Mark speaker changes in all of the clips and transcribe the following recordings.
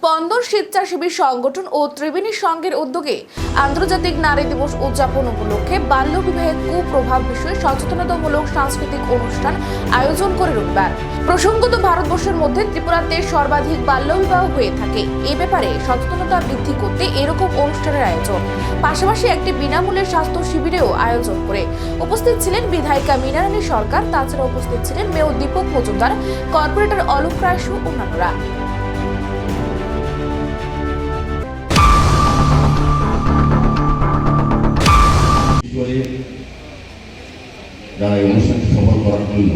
Speaker 1: স্পন্দন স্বেচ্ছাসেবী সংগঠন ও ত্রিবেণী সংঘের উদ্যোগে আন্তর্জাতিক নারী দিবস উদযাপন উপলক্ষে বাল্য বিবাহের কুপ্রভাব বিষয়ে সচেতনতামূলক সাংস্কৃতিক অনুষ্ঠান আয়োজন করে রবিবার। প্রসঙ্গত, ভারতবর্ষের মধ্যে ত্রিপুরাতে সর্বাধিক বাল্যবিবাহ হয়ে থাকে। এ ব্যাপারে সচেতনতা বৃদ্ধি করতে এরকম অনুষ্ঠানের আয়োজন। পাশাপাশি একটি বিনামূল্যের স্বাস্থ্য শিবিরেও আয়োজন করে। উপস্থিত ছিলেন বিধায়িকা মীনারানী সরকার, তাছাড়া উপস্থিত ছিলেন মেয়র দীপক মজুমদার, কর্পোরেটর অলোক রায় সহ অন্যান্যরা।
Speaker 2: করে যারা এই অনুষ্ঠানটি সফল করার জন্য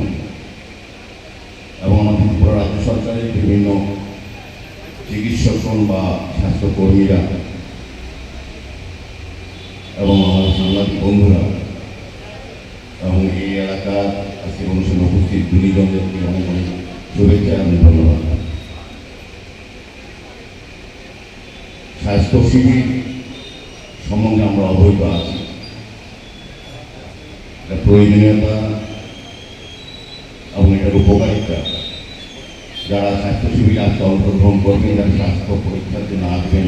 Speaker 2: এবং ত্রিপুরা রাজ্য সরকারের বিভিন্ন চিকিৎসকগণ বা স্বাস্থ্যকর্মীরা এবং আমার সাংবাদিক বন্ধুরা এবং এই এলাকার আজকের অনুষ্ঠানে উপস্থিত দুজনদেরকে অনেক অনেক শুভেচ্ছা এবং ধন্যবাদ। স্বাস্থ্য শিবির সম্বন্ধে আমরা অবহিত আছি। এটা প্রয়োজনীয়তা এবং এটার উপকারিতা। যারা স্বাস্থ্য শিবিরে আজকে অংশগ্রহণ করবেন যারা স্বাস্থ্য পরীক্ষার জন্য আসবেন,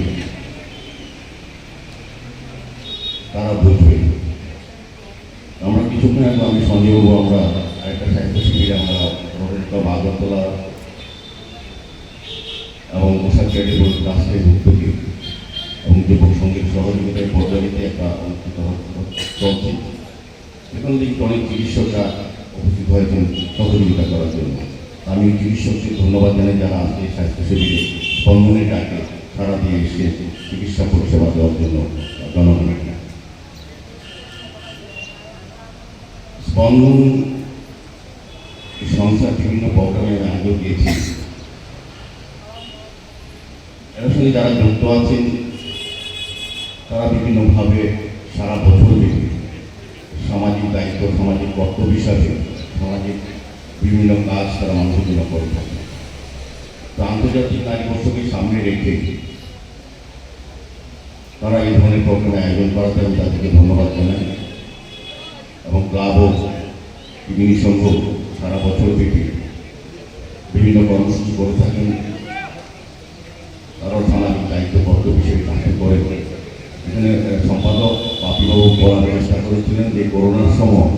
Speaker 2: তারা বুঝবেন আমরা কিছুক্ষণ আগে আমি সঞ্জীববাবু, আমরা একটা স্বাস্থ্য শিবিরে আমরা আগরতলা এবং পোশাক চ্যারিটেবল ট্রাস্টের উদ্যোগে এবং যুবক সংগীত সহযোগিতায় পর্যালিতে একটা এখান থেকে অনেক চিকিৎসকরা উপস্থিত হয়েছেন সহযোগিতা করার জন্য। আমি চিকিৎসককে ধন্যবাদ জানাই, যারা আজকে স্বাস্থ্যসেবীকে স্পন্দনের ডাকে সারা দিয়ে এসে চিকিৎসা পরিষেবা দেওয়ার জন্য জনগণকে স্পন্দন সংস্থার বিভিন্ন প্রোগ্রামে আমি আগেও এর সঙ্গে যারা যুক্ত আছেন, তারা বিভিন্নভাবে সারা বছর ব্যাপী সামাজিক দায়িত্ব, সামাজিক কর্তব্য হিসাবে সামাজিক বিভিন্ন কাজ তারা মানুষের জন্য করে থাকে। তো আন্তর্জাতিক নারী দিবসকে সামনে রেখে তারা এই ধরনের প্রোগ্রামে আয়োজন করাতে আমি তাদেরকে ধন্যবাদ জানাই। এবং ক্লাব হোক বিভিন্ন সংঘ সারা বছর ব্যাপী বিভিন্ন কর্মসূচি করে থাকেন। তারাও সামাজিক দায়িত্ব কর্তব্য হিসেবে কাজটি করে। এখানে সম্পাদক বাপিবাবু বলার চেষ্টা করেছিলেন যে করোনার সময়।